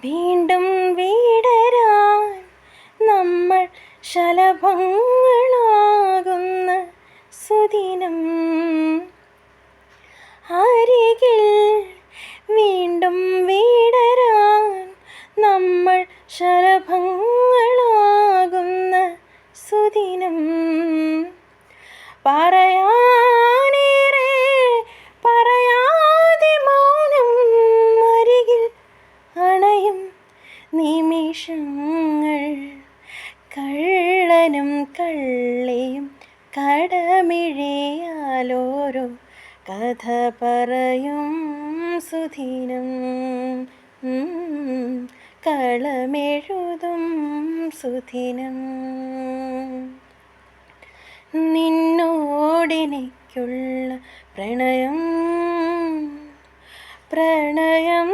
വീണ്ടും വീടരാൻ നമ്മൾ ശലഭങ്ങളാകുന്ന സുദിനം. അരികിൽ വീണ്ടും വീടരാൻ നമ്മൾ ശലഭങ്ങളാകുന്ന സുദിനം. പറയാനേറെ നിമിഷങ്ങൾ. കള്ളനും കള്ളിയും കടമിഴയാലോരോ കഥ പറയും സുധീനം. കളമെഴുതും സുദിനം നിന്നോടെനിക്കുള്ള പ്രണയം പ്രണയം